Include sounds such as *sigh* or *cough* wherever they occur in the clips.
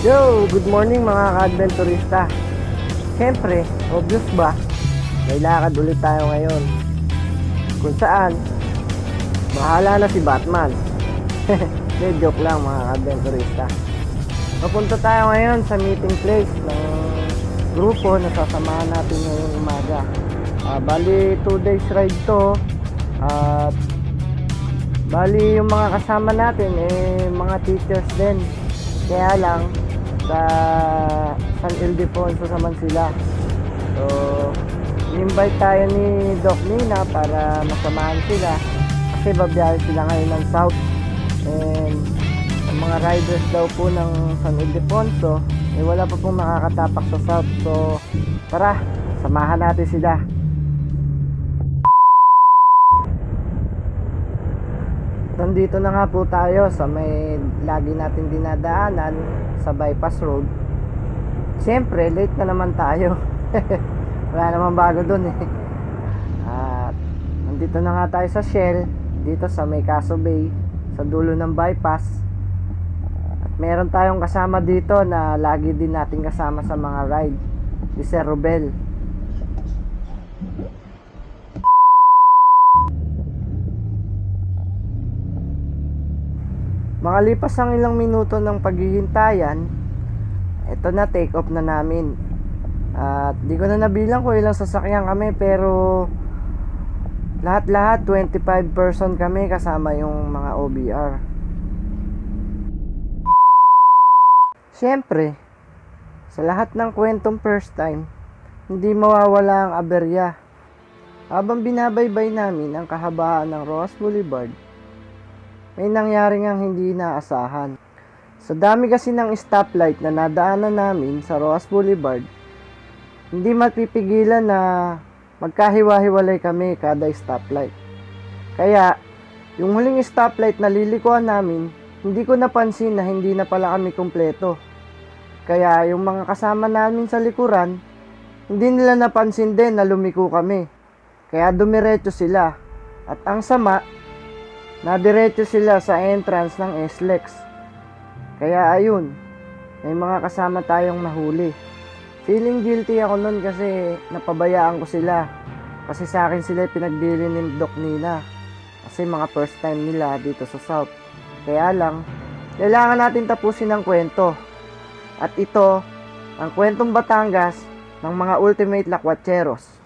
Yo, good morning mga ka-adventurista. Siyempre, obvious ba? May lakad ulit tayo ngayon. Kung saan, bahala na si Batman. *laughs* Hindi, joke lang mga ka-adventurista. Papunta tayo ngayon sa meeting place ng grupo na sasamahan natin ngayong umaga. Ah, bali, 2 days ride to. At bali, yung mga kasama natin, eh, mga teachers din. Kaya lang, sa San Ildefonso naman sila. So, invite tayo ni Doc Nina para masamahan sila. Kasi babiyahe sila ngayon ng South. And ang mga riders daw po ng San Ildefonso, eh wala pa pong nakakatapak sa South. So, tara, samahan natin sila. Nandito na nga po tayo sa may lagi natin dinadaanan sa bypass road. Siyempre, late na naman tayo. *laughs* Wala naman bago dun eh. At nandito na nga tayo sa Shell, dito sa may Caso Bay, sa dulo ng bypass. At meron tayong kasama dito na lagi din natin kasama sa mga ride. Si Sir Robel. Makalipas ang ilang minuto ng paghihintayan, ito na take off na namin. At di ko na nabilang kung ilang sasakyan kami pero lahat-lahat 25 person kami kasama yung mga OBR. Siyempre, sa lahat ng kwentong first time, hindi mawawala ang aberya. Habang binabaybay namin ang kahabaan ng Ross Boulevard, may nangyari ngang hindi inaasahan. Sa dami kasi ng stoplight na nadaanan namin sa Roas Boulevard, hindi mapipigilan na magkahiwa-hiwalay kami kada stoplight. Kaya, yung huling stoplight na lilikuan namin, hindi ko napansin na hindi na pala kami kumpleto. Kaya yung mga kasama namin sa likuran, hindi nila napansin din na lumiko kami. Kaya dumiretso sila. At ang sama, Nadiretso sila sa entrance ng SLEX. Kaya ayun, may mga kasama tayong nahuli. Feeling guilty ako nun kasi napabayaan ko sila. Kasi sa akin sila pinagbili ni Doc Nina. Kasi mga first time nila dito sa South. Kaya lang, kailangan natin tapusin ang kwento. At ito, ang kwentong Batangas ng mga ultimate lakwatseros.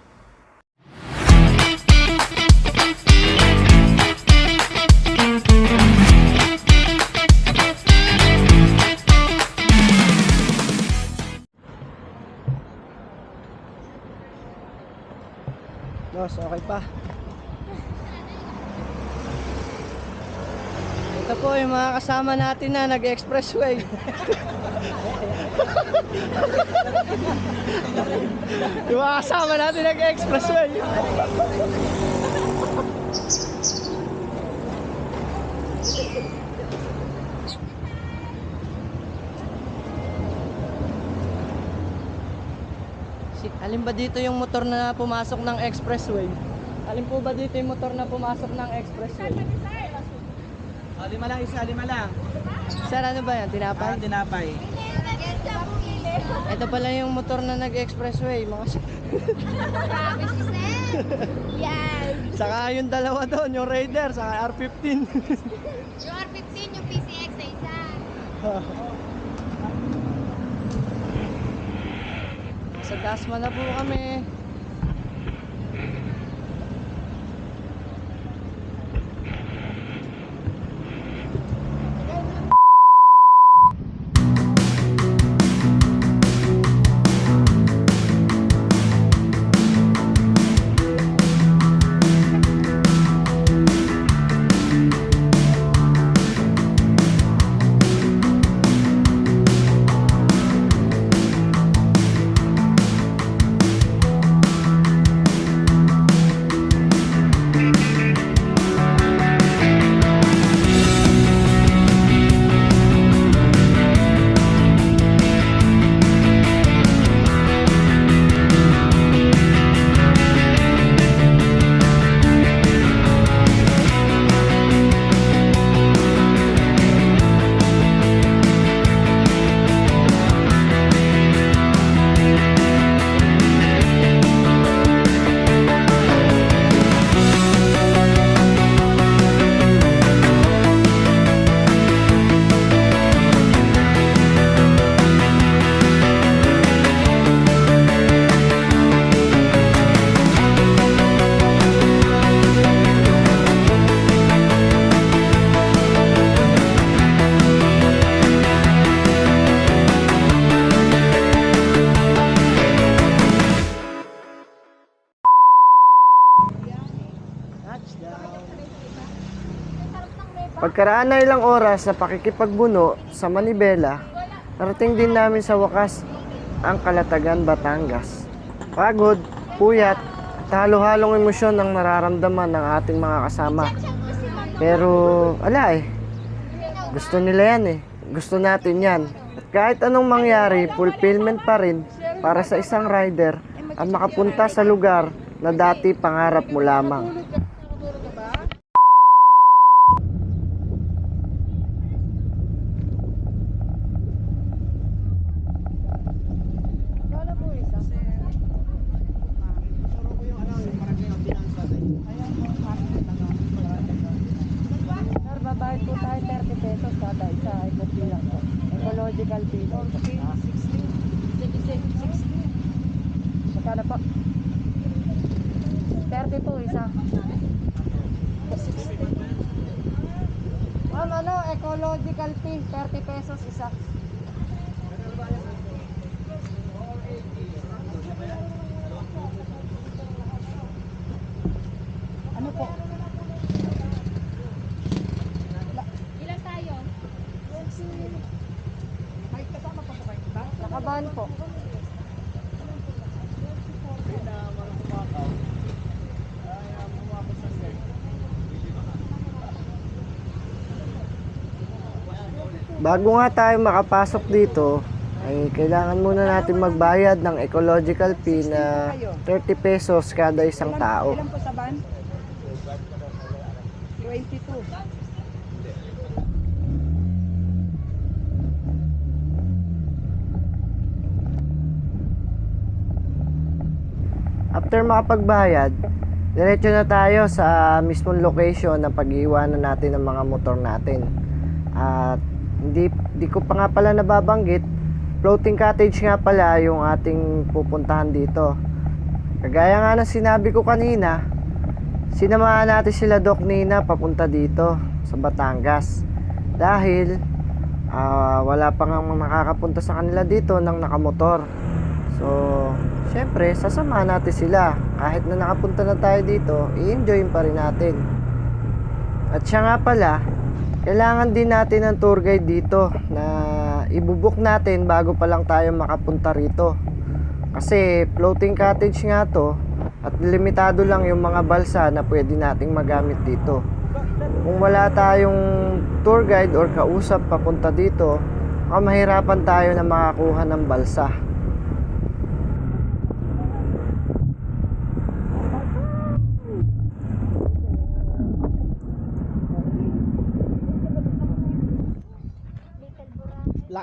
Okay pa. Ito po yung mga kasama natin na nag-expressway. *laughs* yung mga kasama natin nag-expressway. Alin ba dito yung motor na pumasok ng expressway? Alin po ba dito yung motor na pumasok ng expressway? Oh, lima lang isa, lima lang. Sir, ano ba yan? Tinapay? Parang tinapay. Ito pala yung motor na nag-expressway. Mga Grabe si Sir. *laughs* Yes. Saka yung dalawa doon, yung Raider, saka R15. Yung R15, yung PCX na isa. *laughs* Sa Dasma na po kami. Pagkaraan na ilang oras sa pakikipagbuno sa Manibela, narating din namin sa wakas ang Kalatagan, Batangas. Pagod, puyat, at halo-halong emosyon ang nararamdaman ng ating mga kasama. Pero, ala eh, gusto nila yan eh. Gusto natin yan. At kahit anong mangyari, fulfillment pa rin para sa isang rider ang makapunta sa lugar na dati pangarap mo lamang. Sir, babayad po tayo 30 pesos kada isa. Ito lang po. Ecological fee. 60. 60. Magkano po? 30 po isa. Ma'am, ano, ecological fee, 30 pesos isa. Ano po? Ilan tayo? Nakaban po. Bago nga tayo makapasok dito, ay kailangan muna natin magbayad ng ecological fee na 30 pesos kada isang tao. Ilan po sa van? 22. After makapagbayad, diretso na tayo sa mismong location na pag-iiwanan natin ng mga motor natin. At hindi, hindi ko pa nga pala nababanggit, floating cottage nga pala yung ating pupuntahan dito. Kagaya nga ng sinabi ko kanina, sinamahan natin sila Doc Nina papunta dito sa Batangas. Dahil ah, wala pa nga makakapunta sa kanila dito ng nakamotor. So, syempre, sasamahan natin sila. Kahit na nakapunta na tayo dito, i-enjoyin pa rin natin. At siya nga pala, kailangan din natin ng tour guide dito na ibubuk natin bago pa lang tayo makapunta rito. Kasi floating cottage nga to at limitado lang yung mga balsa na pwede nating magamit dito. Kung wala tayong tour guide or kausap papunta dito, mahirapan tayo na makakuha ng balsa.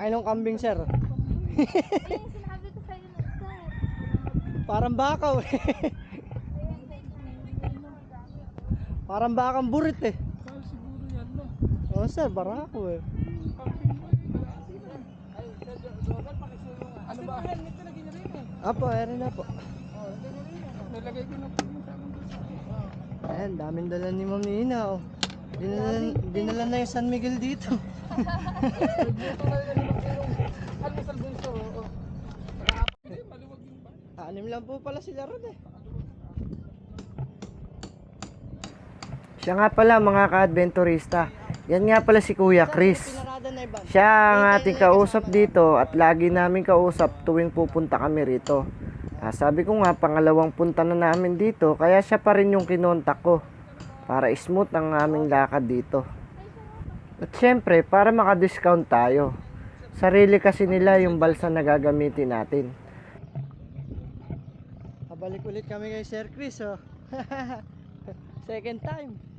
Laki ng kambing, sir. Ayun, sinabi ko sa'yo na ito. Parang bakaw eh. *laughs* Parang bakang burit eh. Oo sir, barako eh. Ano ba? Helmet ka lagi na rin eh. Apo, erin na po. Nilagay ko na po yung sa akin doon. Ayan, daming dala ni Ma'am Nina oh. Dinala, dinala na yung San Miguel dito. *laughs* Almusal bunso. oo. Maluwag yung ba? Anim lang po pala sila ron eh. Siya nga pala mga ka-adventurista. Yan nga pala si Kuya Chris. Siya ang ating kausap dito at lagi namin kausap tuwing pupunta kami rito. Ah, sabi ko nga, pangalawang punta na namin dito, kaya siya pa rin yung kinontak ko para smooth ang aming lakad dito. At syempre, para maka-discount tayo. Sarili kasi nila yung balsa na gagamitin natin. Pabalik ulit kami kay Sir Chris, oh. *laughs* Second time.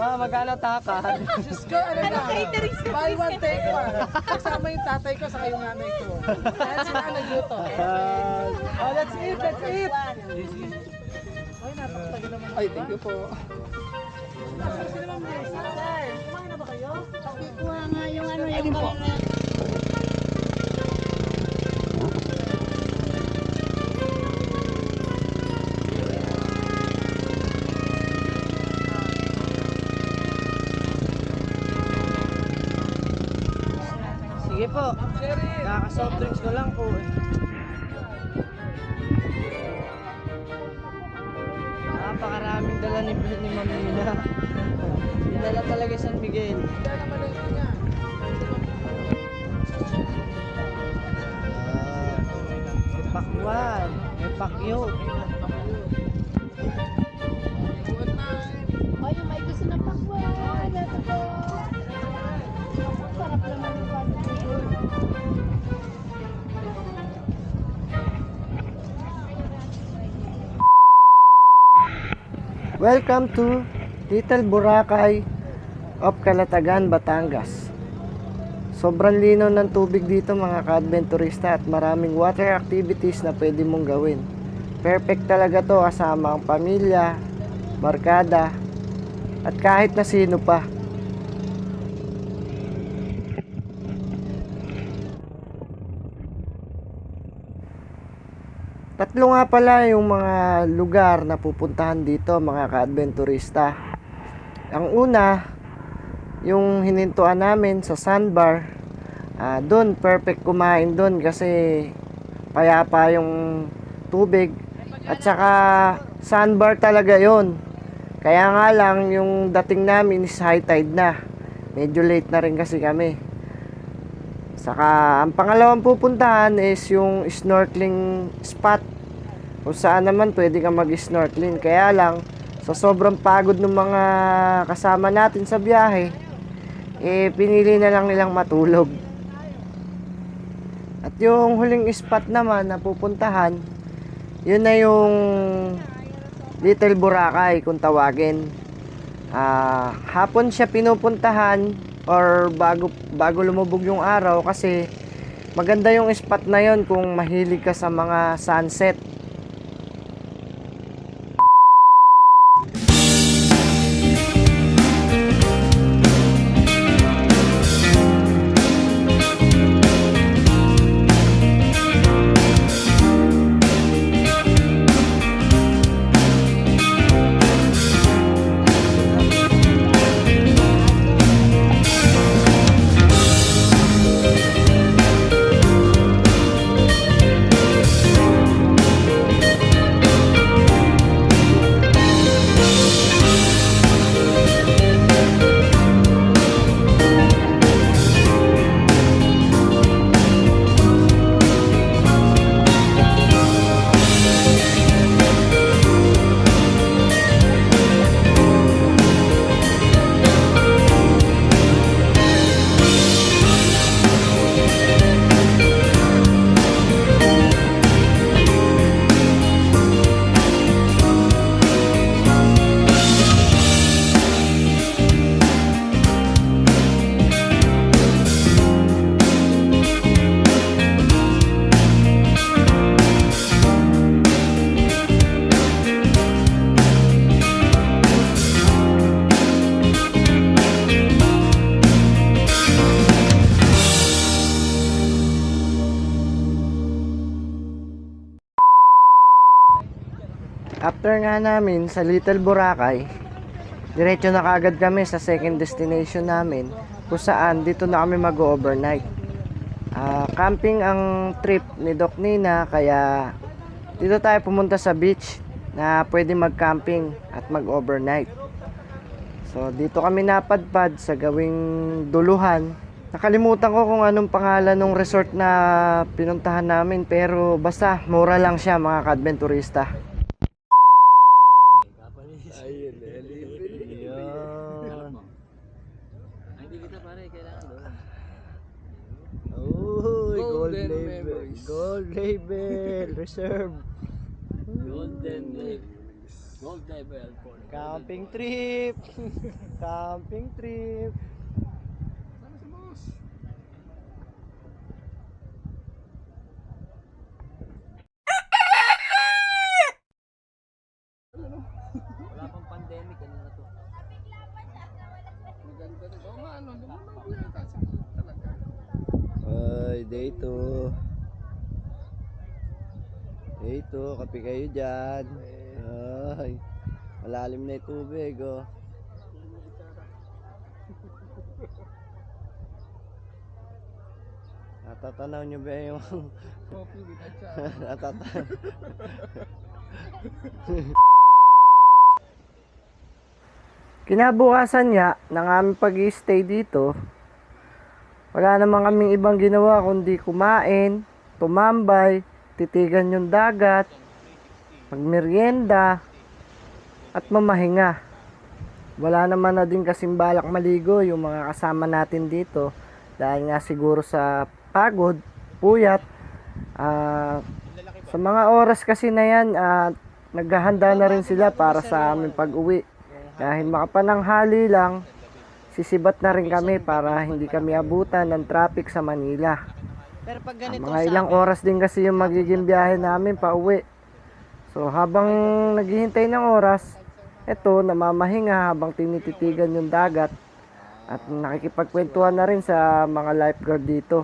Ma, magkano takan? *laughs* Diyos ko, ano na? Buy one, take one. Kasama yung tatay ko sa yung nanay ko. Kaya sila nagluto. oh, that's it, that's it. Ay, napakatagal naman. Ay, thank you po. Sir, kumain na ba kayo? Kuha nga yung ano yung Kaka-soft drinks ko lang po eh. Napakaraming dala ni, ni Ma'am Nina. Dinala talaga San Miguel. Welcome to Little Boracay of Calatagan, Batangas. Sobrang linaw ng tubig dito mga ka-adventurista at maraming water activities na pwede mong gawin. Perfect talaga to kasama ang pamilya, barkada, at kahit na sino pa. Tatlo nga pala yung mga lugar na pupuntahan dito mga ka-adventurista. Ang una, yung hinintuan namin sa sandbar. Ah, doon perfect kumain doon kasi payapa yung tubig at saka sandbar talaga yon. Kaya nga lang yung dating namin is high tide na. Medyo late na rin kasi kami. Saka ang pangalawang pupuntahan is yung snorkeling spot. Kung saan naman pwede ka mag-snorkeling. Kaya lang, sa sobrang pagod ng mga kasama natin sa biyahe, eh pinili na lang nilang matulog. At yung huling spot naman na pupuntahan, yun na yung Little Boracay kung tawagin. Ah, hapon siya pinupuntahan or bago bago lumubog yung araw kasi maganda yung spot na yon kung mahilig ka sa mga sunset. After nga namin sa Little Boracay, diretso na kagad kami sa second destination namin kung saan dito na kami mag-overnight. Ah, camping ang trip ni Doc Nina kaya dito tayo pumunta sa beach na pwede mag-camping at mag-overnight. So dito kami napadpad sa gawing duluhan. Nakalimutan ko kung anong pangalan ng resort na pinuntahan namin pero basta mura lang siya mga ka-adventurista. Ayun, Ayun. Hindi kita pare, kailangan doon. Uy, gold Golden label. memories. Gold label. Reserve. Golden. Gold level for *laughs* Camping trip. Camping trip. Ano si boss? Wala pang pandemic, ano na to? Maganda rin. Oo nga, ano, kasi talaga. Ay, day 2. 2, kape kayo dyan. Ay, malalim na yung tubig, oh. Natatanaw nyo ba yung... Coffee with acha. *laughs* Natatanaw. Kinabukasan niya ng aming pag stay dito, wala naman kaming ibang ginawa kundi kumain, tumambay, titigan yung dagat, magmerienda, at mamahinga. Wala naman na din kasing balak maligo yung mga kasama natin dito dahil nga siguro sa pagod, puyat, ah, sa mga oras kasi na yan, ah, naghahanda na rin sila para sa aming pag-uwi. Dahil makapananghali lang, sisibat na rin kami para hindi kami abutan ng traffic sa Manila. Pero pag Ah, ganito mga ilang oras din kasi yung magiging biyahe namin pa uwi. So habang naghihintay ng oras, eto namamahinga habang tinititigan yung dagat at nakikipagkwentuhan na rin sa mga lifeguard dito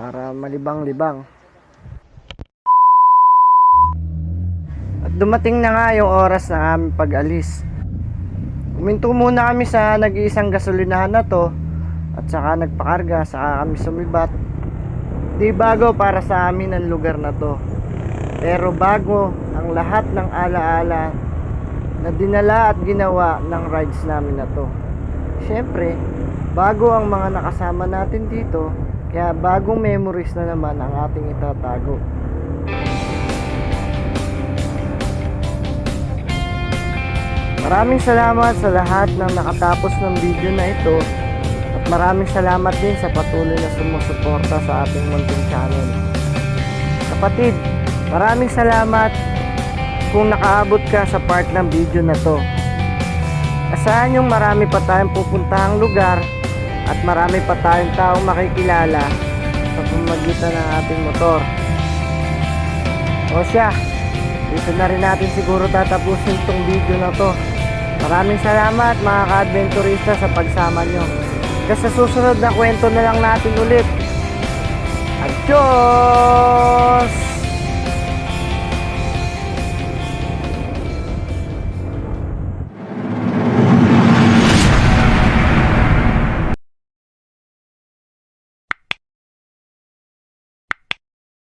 para malibang-libang. At dumating na nga yung oras ng aming pag-alis. Uminto muna kami sa nag-iisang gasolinahan na to at saka nagpakarga, saka kami sumibat. Di bago para sa amin ang lugar na to. Pero bago ang lahat ng alaala na dinala at ginawa ng rides namin na to. Siyempre, bago ang mga nakasama natin dito, kaya bagong memories na naman ang ating itatago. Maraming salamat sa lahat ng nakatapos ng video na ito maraming salamat din sa patuloy na sumusuporta sa ating munting channel. Kapatid, maraming salamat kung nakaabot ka sa part ng video na to. Asahan yung marami pa tayong pupuntahang lugar at marami pa tayong taong makikilala sa pamagitan ng ating motor. O siya, dito na rin natin siguro tatapusin tong video na to. Maraming salamat mga ka-adventurista sa pagsama nyo. Hanggang sa susunod na kwento na lang natin ulit. Adios!